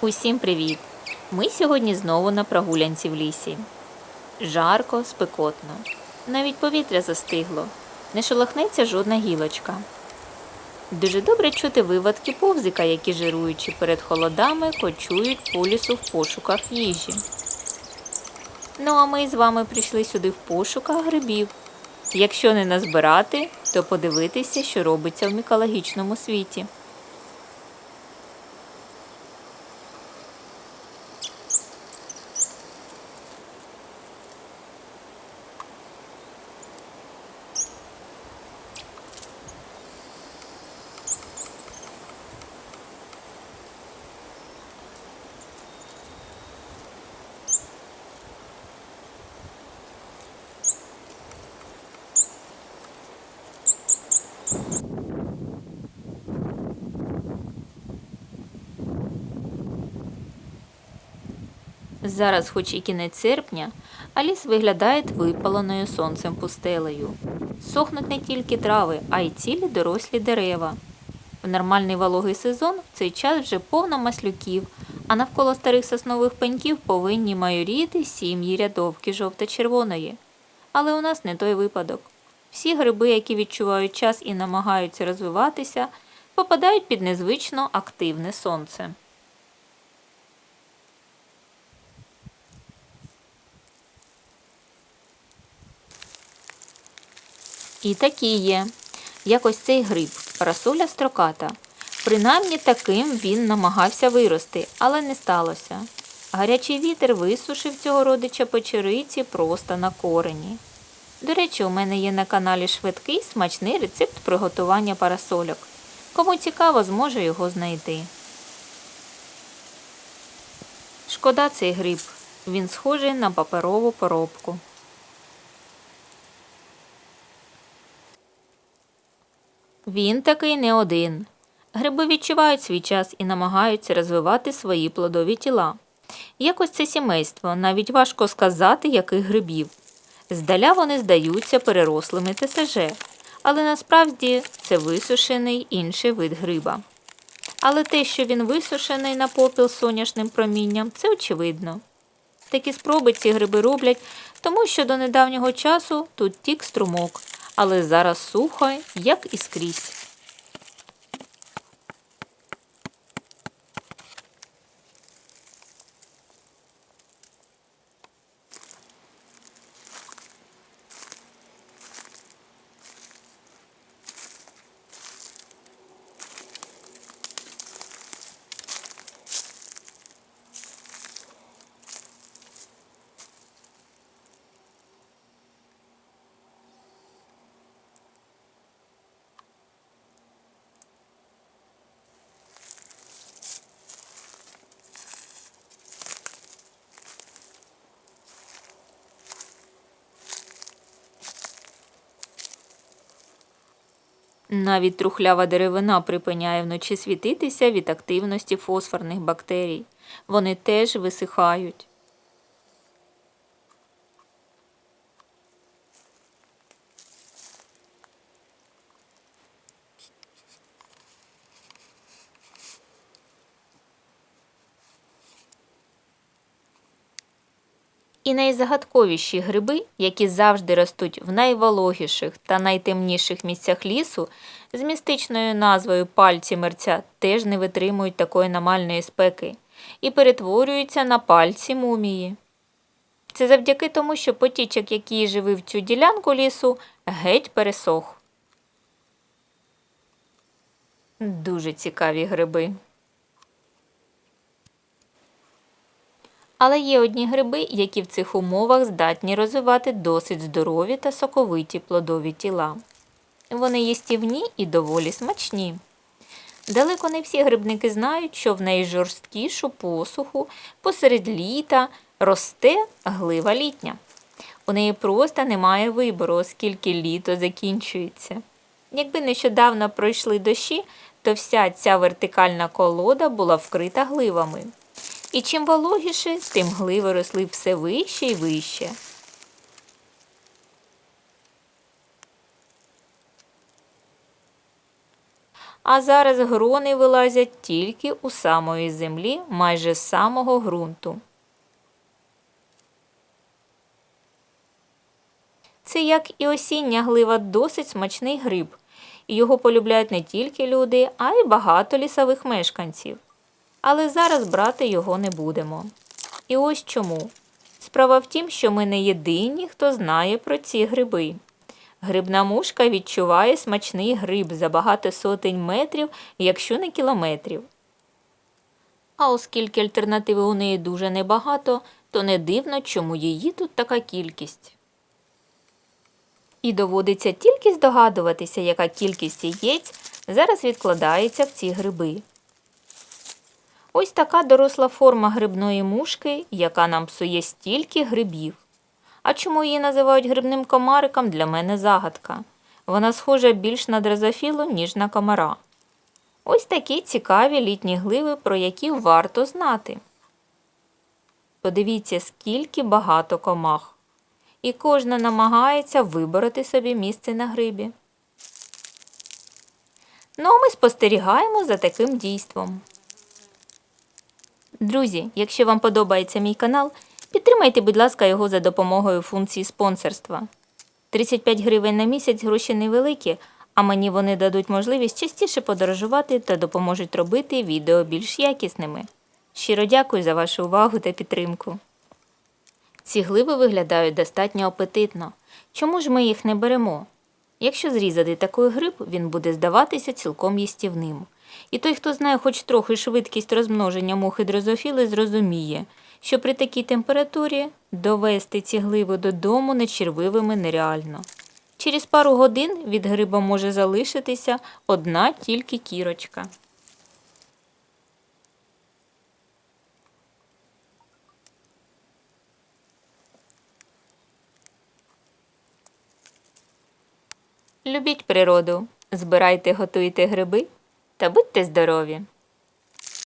Усім привіт! Ми сьогодні знову на прогулянці в лісі. Жарко, спекотно. Навіть повітря застигло. Не шелохнеться жодна гілочка. Дуже добре чути вивадки повзика, які жируючи перед холодами, кочують по лісу в пошуках їжі. Ну а ми з вами прийшли сюди в пошуках грибів. Якщо не назбирати, то подивитися, що робиться в мікологічному світі. Зараз, хоч і кінець серпня, а ліс виглядає випаленою сонцем пустелею. Сохнуть не тільки трави, а й цілі дорослі дерева. В нормальний вологий сезон в цей час вже повно маслюків, а навколо старих соснових пеньків повинні майоріти сім'ї рядовки жовто-червоної. Але у нас не той випадок. Всі гриби, які відчувають час і намагаються розвиватися, попадають під незвично активне сонце. І такі є. Як ось цей гриб, парасоля строката. Принаймні таким він намагався вирости, але не сталося. Гарячий вітер висушив цього родича печериці просто на корені. До речі, у мене є на каналі швидкий смачний рецепт приготування парасольок. Кому цікаво, зможе його знайти. Шкода цей гриб. Він схожий на паперову поробку. Він такий не один. Гриби відчувають свій час і намагаються розвивати свої плодові тіла. Якось це сімейство, навіть важко сказати, яких грибів. Здаля вони здаються перерослими ТСЖ, але насправді це висушений інший вид гриба. Але те, що він висушений на попіл сонячним промінням, це очевидно. Такі спроби ці гриби роблять, тому що до недавнього часу тут тік струмок, але зараз сухо, як і скрізь. Навіть трухлява деревина припиняє вночі світитися від активності фосфорних бактерій. Вони теж висихають. І найзагадковіші гриби, які завжди ростуть в найвологіших та найтемніших місцях лісу, з містичною назвою пальці мерця теж не витримують такої намальної спеки і перетворюються на пальці мумії. Це завдяки тому, що потічок, який живив цю ділянку лісу, геть пересох. Дуже цікаві гриби. Але є одні гриби, які в цих умовах здатні розвивати досить здорові та соковиті плодові тіла. Вони їстівні і доволі смачні. Далеко не всі грибники знають, що в найжорсткішу посуху посеред літа росте глива літня. У неї просто немає вибору, оскільки літо закінчується. Якби нещодавно пройшли дощі, то вся ця вертикальна колода була вкрита гливами. І чим вологіше, тим гливи росли все вище і вище. А зараз грони вилазять тільки у самої землі, майже з самого ґрунту. Це як і осіння глива досить смачний гриб, його полюбляють не тільки люди, а й багато лісових мешканців. Але зараз брати його не будемо. І ось чому. Справа в тім, що ми не єдині, хто знає про ці гриби. Грибна мушка відчуває смачний гриб за багато сотень метрів, якщо не кілометрів. А оскільки альтернативи у неї дуже небагато, то не дивно, чому її тут така кількість. І доводиться тільки здогадуватися, яка кількість яєць зараз відкладається в ці гриби. Ось така доросла форма грибної мушки, яка нам псує стільки грибів. А чому її називають грибним комариком, для мене загадка. Вона схожа більш на дрозофілу, ніж на комара. Ось такі цікаві літні гливи, про які варто знати. Подивіться, скільки багато комах. І кожна намагається вибороти собі місце на грибі. Ну, а ми спостерігаємо за таким дійством. Друзі, якщо вам подобається мій канал, підтримайте, будь ласка, його за допомогою функції спонсорства. 35 гривень на місяць гроші невеликі, а мені вони дадуть можливість частіше подорожувати та допоможуть робити відео більш якісними. Щиро дякую за вашу увагу та підтримку. Ці гливи виглядають достатньо апетитно. Чому ж ми їх не беремо? Якщо зрізати такий гриб, він буде здаватися цілком їстівним. І той, хто знає хоч трохи швидкість розмноження мухи дрозофіли, зрозуміє, що при такій температурі довести ці гливи додому нечервивими нереально. Через пару годин від гриба може залишитися одна тільки кірочка. Любіть природу, збирайте, готуйте гриби та будьте здорові!